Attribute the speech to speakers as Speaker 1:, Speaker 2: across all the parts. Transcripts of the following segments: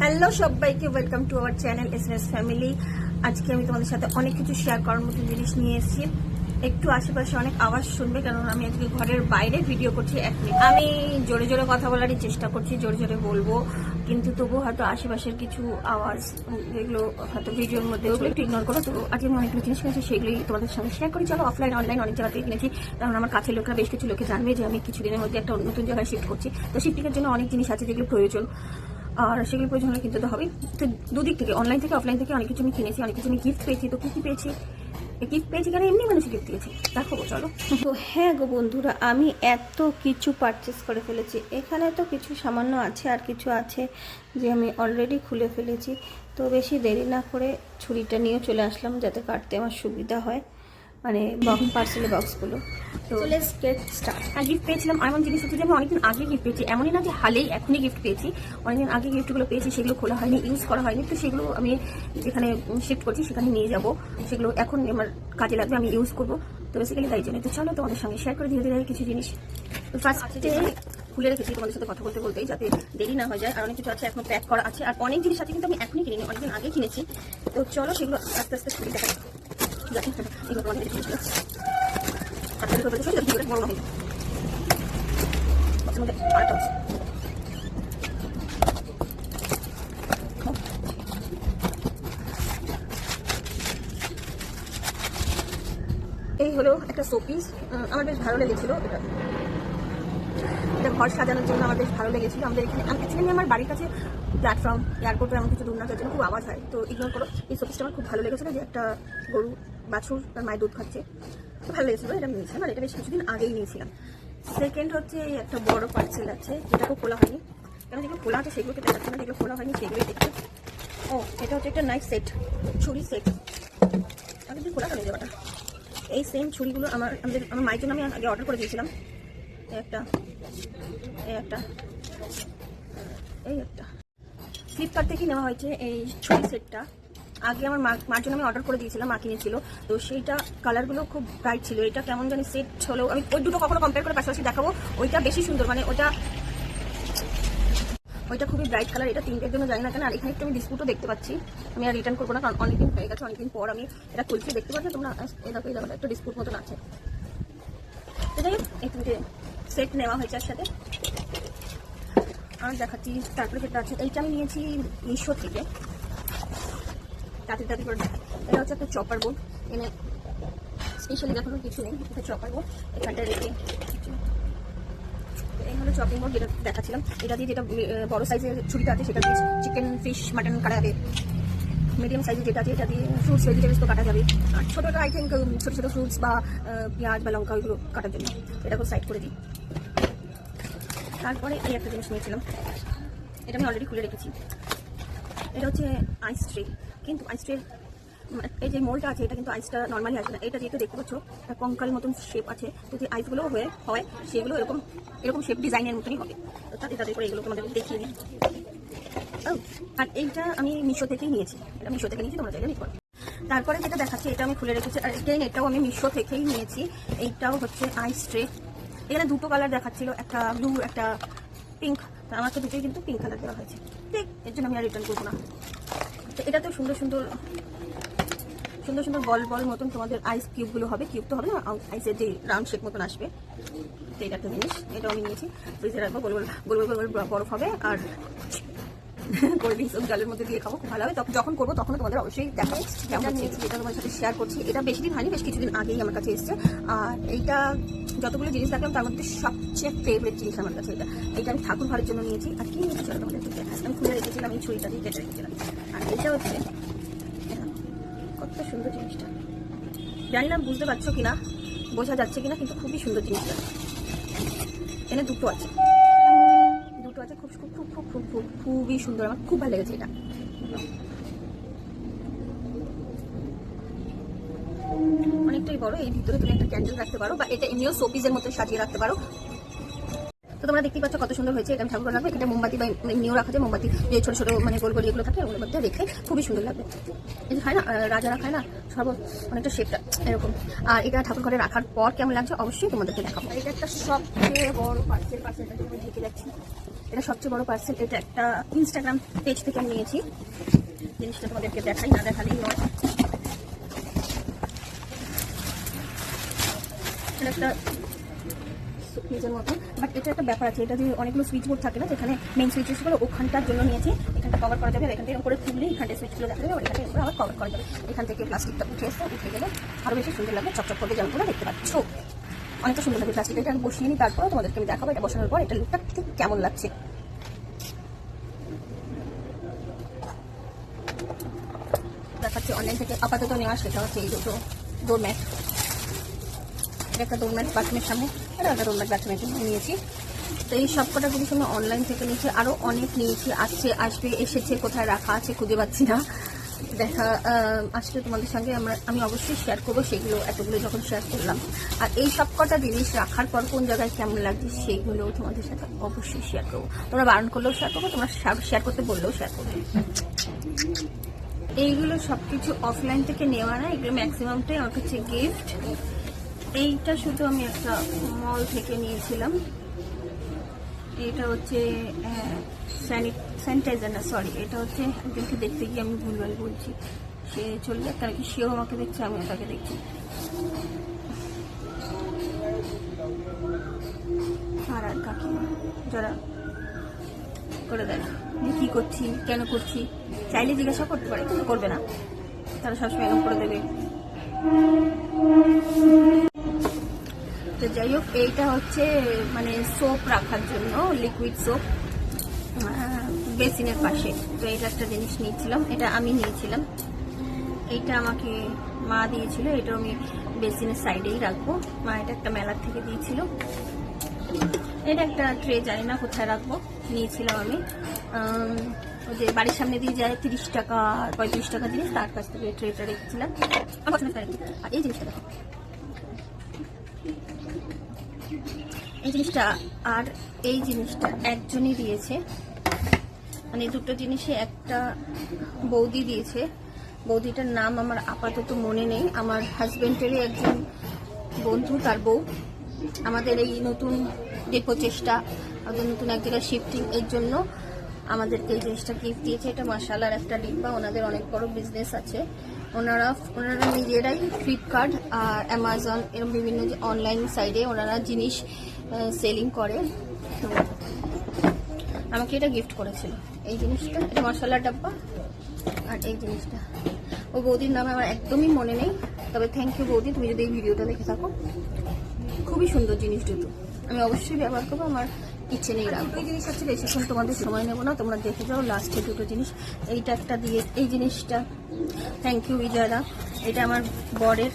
Speaker 1: Hello সবাইকে welcome to our channel S S family আজকে আমি তোমাদের সাথে অনেক কিছু শেয়ার করার মতো জিনিস নিয়ে এসেছি। একটু আশেপাশে অনেক আওয়াজ শুনবে কারণ আমি আজকে ঘরের বাইরে ভিডিও করছি এক মিনিট আমি জোরে জোরে কথা বলারই চেষ্টা করছি, জোরে জোরে বলব। কিন্তু তবু হয়তো আশেপাশের কিছু আওয়াজ যেগুলো হয়তো ভিডিওর মধ্যে ওগুলো একটু ইগনোর করো। তো আজকে আমি অনেকগুলো জিনিস কিনেছি, সেগুলোই তোমাদের সঙ্গে শেয়ার করি। চলো অফলাইন অনলাইন অনেক জায়গা থেকে কিনেছি। কারণ আমার কাছের লোকরা বেশ কিছু লোকে জানবে যে আমি কিছুদিনের মধ্যে একটা নতুন জায়গায় শিফট করছি। তো শিফটিংয়ের জন্য অনেক জিনিস আছে যেগুলো প্রয়োজন। আর সেগুলো প্রয়োজন হলে কিনতে তো হবেই তো দুদিক থেকে অনলাইন থেকে অফলাইন থেকে অনেক কিছু আমি কিনেছি, অনেক কিছু আমি গিফট পেয়েছি। তো কী কী পেয়েছি? গিফট পেয়েছি কেন? এমনি মানুষ গিফট দিয়েছি। দেখো চলো। তো হ্যাঁ গো বন্ধুরা, আমি এত কিছু পারচেস করে ফেলেছি। এখানে তো কিছু সামান্য আছে আর কিছু আছে যে আমি অলরেডি খুলে ফেলেছি। তো বেশি দেরি না করে ছুরিটা নিয়ে চলে আসলাম যাতে কাটতে আমার সুবিধা হয়। মানে বক্স পার্সেলে বক্সগুলো তো লেটস গেট স্টার্ট আর গিফট পেয়েছিলাম এমন জিনিস হচ্ছে যে আমি অনেকদিন আগে গিফট পেয়েছি। এমনই না যে হালেই এখনই গিফট পেয়েছি। অনেকদিন আগে গিফটগুলো পেয়েছি সেগুলো খোলা হয়নি ইউজ করা হয়নি। তো সেগুলো আমি যেখানে শিফট করছি সেখানে নিয়ে যাব। সেগুলো এখন আমার কাজে লাগবে আমি ইউজ করব। তো বেসিক্যালি তাই জন্য তো চলো তোমাদের সঙ্গে শেয়ার করে ধীরে ধীরে কিছু জিনিস। তো ফার্স্টে খুলে রেখেছি তোমাদের সাথে কথা বলতে বলতেই যাতে দেরি না হয়ে যায়। আর অনেক কিছু আছে এখন প্যাক করা আছে। আর অনেক জিনিস আছে কিন্তু আমি এখনই কিনিনি অনেকদিন আগে কিনেছি। তো চলো সেগুলো আস্তে আস্তে খুলে দেখা এই হলো একটা শোপিস। আমার বেশ ভালো লেগেছিল এটা। ঘর সাজানোর জন্য আমার বেশ ভালো লেগেছিল। আমাদের এখানে অ্যাকচুয়ালি আমার বাড়ির কাছে প্ল্যাটফর্ম এয়ারপোর্টে এমন কিছু দূর না যার জন্য খুব আওয়াজ হয়। তো ইগনোর করো। এই শোপিসটা আমার খুব ভালো লেগেছিল যে একটা গরু বাছুর তার মায়ের দুধ খাচ্ছে। ভালো লেগেছিল, এটা নিয়েছিলাম আর এটা বেশ কিছুদিন আগেই নিয়েছিলাম। সেকেন্ড হচ্ছে একটা বড় পার্সেল আছে যেটাকেও খোলা হয়নি। কারণ যেগুলো খোলা আছে সেগুলোকে দেখাচ্ছে না যেগুলো খোলা হয়নি সেগুলোই দেখতে। ও, এটা হচ্ছে একটা নাইফ সেট ছুরি সেট আমি যদি খোলা কেন যাবাটা এই সেম ছুরিগুলো আমার, আমাদের, আমার মায়ের জন্য আমি আগে অর্ডার করে দিয়েছিলাম। একটা, এই একটা এই একটা। ফ্লিপকার্ট থেকেই নেওয়া হয়েছে এই ছুরি সেটটা আগে আমার মা মার জন্য আমি অর্ডার করে দিয়েছিলাম, মা কিনেছিল। তো সেইটা কালারগুলো খুব ব্রাইট ছিল। এটা কেমন জানি সেট হলেও আমি ওই দুটো কখনো কম্পেয়ার করে পাশাপাশি দেখাবো। ওইটা বেশি সুন্দর মানে ওটা ওইটা খুবই ব্রাইট কালার এটা তিনটের জন্য জানি না কেন। আর এখানে একটু আমি ডিসপুটও দেখতে পাচ্ছি। আমি আর রিটার্ন করব না, কারণ অনেকদিন হয়ে গেছে, অনেকদিন পর আমি এটা খুলছি। দেখতে পাচ্ছি তোমরা এই দেখো এই দেখো, একটা ডিসপুট মতন আছে। এই সেট নেওয়া হয়েছে আর সাথে আর দেখাচ্ছি, তারপরে যেটা আছে, এইটা আমি নিয়েছি মিশো থেকে। তাতে তাতে করে। এটা হচ্ছে একটা চপার বোর্ড এনে স্পেশালি দেখানোর কিছু নেই, এটা চপার বোর্ড এখানটা রেখে এই হলো চপিং বোর্ড যেটা দেখাচ্ছিলাম। এটা দিয়ে যেটা বড় সাইজের ছুরিটা আছে, সেটা দিয়ে চিকেন ফিশ মাটন কাটা যাবে। মিডিয়াম সাইজের যেটা আছে, এটা দিয়ে ফ্রুটস ভেজিটেবলস তো কাটা যাবে। আর ছোটোটা আই থিঙ্ক ছোটো ছোটো ফ্রুটস বা পেঁয়াজ বা লঙ্কা, ওইগুলো কাটার জন্য। এটাকে সাইড করে দিই। তারপরে এই একটা জিনিস নিয়েছিলাম। এটা আমি অলরেডি খুলে রেখেছি। এটা হচ্ছে আইস ট্রে কিন্তু আইস ট্রের এই যে মোলটা আছে এটা কিন্তু আইসটা নর্মালি আসবে না। এটা যেহেতু দেখতে পাচ্ছ একটা কঙ্কাল মতন শেপ আছে তো যে আইসগুলো হয়ে হয় সেগুলো এরকম এরকম শেপ ডিজাইনের মতনই হবে। তাতে তাদের করে এগুলো তোমাদের দেখিয়ে ও, আর এইটা আমি মিশো থেকেই নিয়েছি। এটা মিশো থেকে নিয়েছি তোমরা চাইলে নিতে পারো। তারপরে যেটা দেখাচ্ছি এটা আমি খুলে রেখেছি। আর এটাই এটাও আমি মিশো থেকেই নিয়েছি। এইটাও হচ্ছে আইস ট্রে এখানে দুটো কালার দেখাচ্ছিল একটা ব্লু একটা পিঙ্ক আমার তো দুটোই কিন্তু পিঙ্ক কালার দেওয়া হয়েছে। ঠিক এর জন্য আমি আর রিটার্ন করব না। তো এটাতেও সুন্দর সুন্দর সুন্দর সুন্দর বল বল মতন তোমাদের আইস কিউবগুলো হবে কিউব তো হবে না আইসের যে রাউন্ড শেপ মতন আসবে। তো এটা একটা জিনিস, এটাও আমি নিয়েছি। ফ্রিজে রাখব, গোল গোল গোল গোল গোল বরফ হবে, আর কোল্ড ড্রিঙ্কস জলের মধ্যে দিয়ে খাব খুব ভালো হবে। যখন করব তখন তোমাদের অবশ্যই দেখো কেমন নিয়েছি এটা তোমার সাথে শেয়ার করছি এটা বেশি দিন হয়নি বেশ কিছুদিন আগেই আমার কাছে এসেছে। আর এইটা যতগুলো জিনিস দেখলাম তার মধ্যে সবচেয়ে ফেভারিট জিনিস আমার কাছে এটা। এটা আমি ঠাকুর ঘরের জন্য নিয়েছি। আর কি নিয়েছি চলো তোমাদের। আমি খুলে রেখেছিলাম এই ছুরিটা দিয়ে কেটে রেখেছিলাম। আর এটা হচ্ছে এটা, কত সুন্দর জিনিসটা। জানি না বুঝতে পারছ কিনা বোঝা যাচ্ছে কিনা কিন্তু খুবই সুন্দর জিনিসটা। এখানে দুটো আছে। আছে, খুব খুব খুব খুব খুব খুব খুবই সুন্দর, আমার খুব ভালো লেগেছে এটা। অনেকটাই বড় এই ভিতরে তুমি একটা ক্যান্ডেল রাখতে পারো, বা এটা এমনিও শোপিসের মতো সাজিয়ে রাখতে পারো। তো তোমরা দেখতেই পাচ্ছ কত সুন্দর হয়েছে, এটা ঠাকুর রাখব এটা মোমবাতি বা এমনিও রাখা যায়, মোমবাতি যে ছোট ছোট মানে গোল গোল এগুলো থাকে, ওগুলোর মধ্যে রেখে খুবই সুন্দর লাগবে। এই যে হয় না রাজারা খায় না, সর্ব অনেকটা শেপটা এরকম। আর এটা ঠাকুর ঘরে রাখার পর কেমন লাগছে, অবশ্যই তোমাদেরকে দেখাবো। এটা একটা সবচেয়ে বড় ঢেকে যাচ্ছি। এটা সবচেয়ে বড় পার্সেল এটা একটা ইনস্টাগ্রাম পেজ থেকে আমি নিয়েছি। জিনিসটা তোমাদেরকে দেখাই, না দেখালেই নয়। এটা একটা সুইচের মতো বাট এটা একটা ব্যাপার আছে, এটা যে অনেকগুলো সুইচ বোর্ড থাকে না, যেখানে মেন সুইচেসগুলো ওখানটার জন্য নিয়েছি, এখানটা কভার করা যাবে এখান থেকে করে খুললে এখানটা সুইচগুলো দেখা যাবে, আর এখান আবার কভার করা যাবে। এখান থেকে প্লাস্টিকটা উঠে এসে উঠে গেলে আরও বেশি সুন্দর লাগবে, চকচক যেমন তোমরা দেখতে পাচ্ছ। অনেকটা সুন্দর লাগবে প্লাস্টিকটা এটা আমি বসিয়ে নিই, তারপরে তোমাদেরকে আমি দেখাবো এটা বসানোর পর এটা লুকটা ঠিক কেমন লাগছে। দেখাচ্ছে অনলাইন থেকে আপাতত নেওয়া, সেটা হচ্ছে এই দুটো ডোর ম্যাট এটা একটা ডোর ম্যাট বাথরুমের সামনে, এটা একটা ডোর ম্যাট বাথরুমের জন্য নিয়েছি। তো এই সব কটা জিনিস আমি অনলাইন থেকে নিয়েছি আরও অনেক নিয়েছি, আসছে, আসবে, এসেছে, কোথায় রাখা আছে খুঁজে পাচ্ছি না। দেখা আসলে তোমাদের সঙ্গে আমরা, আমি অবশ্যই শেয়ার করব সেগুলো, এতগুলো যখন শেয়ার করলাম। আর এই সব কটা জিনিস রাখার পর কোন জায়গায় কেমন লাগছে সেইগুলো তোমাদের সাথে অবশ্যই শেয়ার করব। তোমরা বারণ করলেও শেয়ার করব, তোমরা শেয়ার করতে বললেও শেয়ার করবে। এইগুলো সব কিছু অফলাইন থেকে নেওয়া না, এগুলো ম্যাক্সিমামটাই আমার কাছে গিফট এইটা শুধু আমি একটা মল থেকে নিয়েছিলাম। এটা হচ্ছে স্যানিটাইজার না সরি এটা হচ্ছে একজনকে দেখতে গিয়ে আমি ভুলভাল বলছি। সে চলে যাক কারণ কি সেও আমাকে দেখছে, আমিও তাকে দেখছি। আর আর কাকিমা যারা করে দেয় যে কী করছি, কেন করছি, চাইলে জিজ্ঞাসা করতে পারে, কিন্তু করবে না। তারা সবসময় এরকম করে দেবে। তো যাই হোক, এইটা হচ্ছে মানে সোপ রাখার জন্য লিকুইড সোপ বেসিনের পাশে। তো এটা একটা জিনিস নিয়েছিলাম, এটা আমি নিয়েছিলাম। এইটা আমাকে মা দিয়েছিল এটা আমি বেসিনের সাইডেই রাখব। মা এটা একটা মেলার থেকে দিয়েছিল। এটা একটা ট্রে জানি না কোথায় রাখব? নিয়েছিলাম আমি। ওই যে বাড়ির সামনে দিয়ে যায় তিরিশ টাকা, পঁয়ত্রিশ টাকা জিনিস, তার কাছ থেকে ট্রেটা রেখেছিলাম। আর এই জিনিসটা দেখো। এই জিনিসটা আর এই জিনিসটা একজনই দিয়েছে। মানে দুটো জিনিসে একটা বৌদি দিয়েছে। বৌদিটার নাম আমার আপাতত মনে নেই। আমার হাজবেন্ডেরই একজন বন্ধু, তার বউ। আমাদের এই নতুন যে প্রচেষ্টা আমাদের নতুন এক জায়গায় শিফটিং এর জন্য আমাদেরকে এই জিনিসটা গিফট দিয়েছে। এটা মশালার একটা ডিব্বা ওনাদের অনেক বড় বিজনেস আছে। ওনারা ওনারা নিজেরাই ফ্লিপকার্ট আর অ্যামাজন এরকম বিভিন্ন যে অনলাইন সাইডে ওনারা জিনিস সেলিং করে। আমাকে এটা গিফট করেছিল। এই জিনিসটা, এটা মশলার ডাব্বা আর এই জিনিসটা। ও বৌদির নামে আমার একদমই মনে নেই, তবে থ্যাংক ইউ বৌদি, তুমি যদি এই ভিডিওটা দেখে থাকো, খুবই সুন্দর জিনিস দুটো। আমি অবশ্যই ব্যবহার করব, আমার ইচ্ছে নেই রাখব এই জিনিস হচ্ছে বেশিক্ষণ তোমাদের সময় নেব না, তোমরা দেখে যাও লাস্টে দুটো জিনিস। এইটা একটা দিয়ে, এই জিনিসটা থ্যাংক ইউ বিজয়দা। এটা আমার বরের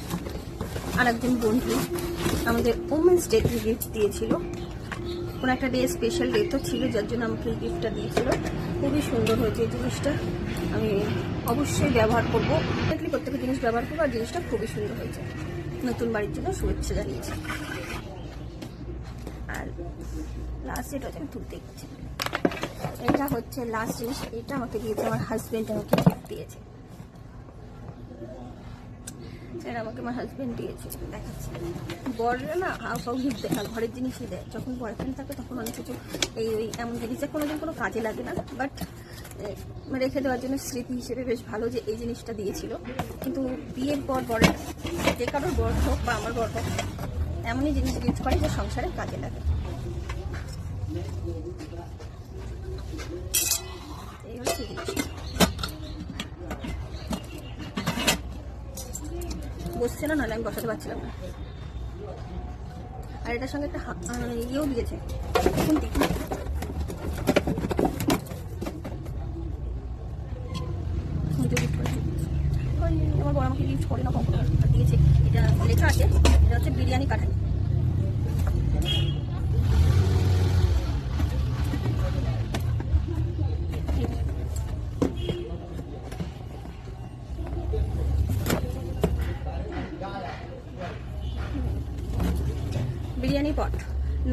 Speaker 1: আর একজন বন্ধু। আমাদের ওমেন্স ডে গিফট দিয়েছিল। কোনো একটা ডে স্পেশাল ডে তো ছিল, যার জন্য আমাকে এই গিফটটা দিয়েছিল। খুবই সুন্দর হয়েছে এই জিনিসটা। আমি অবশ্যই ব্যবহার করব। দেখলি প্রত্যেকটা জিনিস ব্যবহার করব আর জিনিসটা খুবই সুন্দর হয়েছে। নতুন বাড়ির জন্য শুভেচ্ছা জানিয়েছি। আর লাস্ট এটা হচ্ছে আমি তুলতে গেছি এটা হচ্ছে লাস্ট জিনিস। এটা আমাকে দিয়েছে, আমার হাজবেন্ড আমাকে গিফট দিয়েছে। আমাকে বড়রা না হাউ ঘরের যখন থাকে তখন অনেক কিছু এই ওই এমন জিনিস কোনো কাজে লাগে না। বাট রেখে দেওয়ার জন্য স্মৃতি হিসেবে বেশ ভালো যে এই জিনিসটা দিয়েছিল। কিন্তু বিয়ের পর বরের, যে কারোর বর হোক বা আমার বর হোক, এমনই জিনিস গিফট করে যে সংসারে কাজে লাগে। এই হচ্ছে জিনিসটা। বসছে না, নাহলে আমি বসাতে পারছিলাম না। আর এটার সঙ্গে একটা ইয়েও দিয়েছে। আমার বড় আমাকে ইউজ করে না কখনো দিয়েছে। এটা লেখা আছে, এটা হচ্ছে biryani kadai biryani pot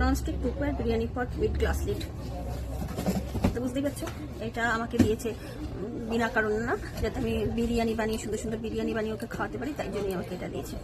Speaker 1: nonstick cooker biryani pot with glass lid তো বুঝতেই পারছ এটা আমাকে দিয়েছে বিনা কারণে না যাতে আমি বিরিয়ানি বানিয়ে সুন্দর সুন্দর বিরিয়ানি বানিয়ে ওকে খাওয়াতে পারি তাই জন্যই আমাকে এটা দিয়েছে।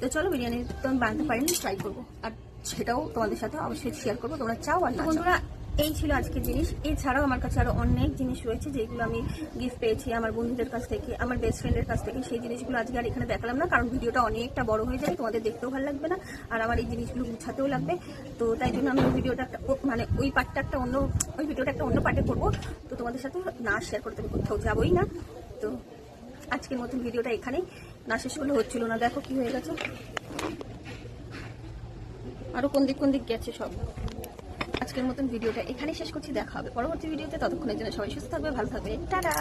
Speaker 1: তো চলো বিরিয়ানি তো আমি বানাতে পারিনি ট্রাই করব। আর সেটাও তোমাদের সাথে অবশ্যই শেয়ার করব তোমরা চাও আর বন্ধুরা এই ছিল আজকের জিনিস। এছাড়াও আমার কাছে আরও অনেক জিনিস রয়েছে যেগুলো আমি গিফট পেয়েছি আমার বন্ধুদের কাছ থেকে, আমার বেস্ট ফ্রেন্ডের কাছ থেকে। সেই জিনিসগুলো আজকে আর এখানে দেখালাম না, কারণ ভিডিওটা অনেকটা বড় হয়ে যাবে তোমাদের দেখতেও ভালো লাগবে না। আর আমার এই জিনিসগুলো গুছাতেও লাগবে। তো তাই জন্য আমি ভিডিওটা একটা মানে ওই পার্টটা একটা অন্য, ওই ভিডিওটা একটা অন্য পার্টে করব। তো তোমাদের সাথে না শেয়ার করতে আমি কোথাও যাবোই না। তো আজকের মতন ভিডিওটা এখানেই। না শেষ করলে হচ্ছিল না। দেখো কি হয়ে গেছে। আরও কোন দিক কোন দিক গেছে সব। আজকের মতন ভিডিওটা এখানেই শেষ করছি। দেখা হবে পরবর্তী ভিডিওতে। ততক্ষণের জন্য সবাই সুস্থ থাকবে, ভালো থাকবে। টাটা!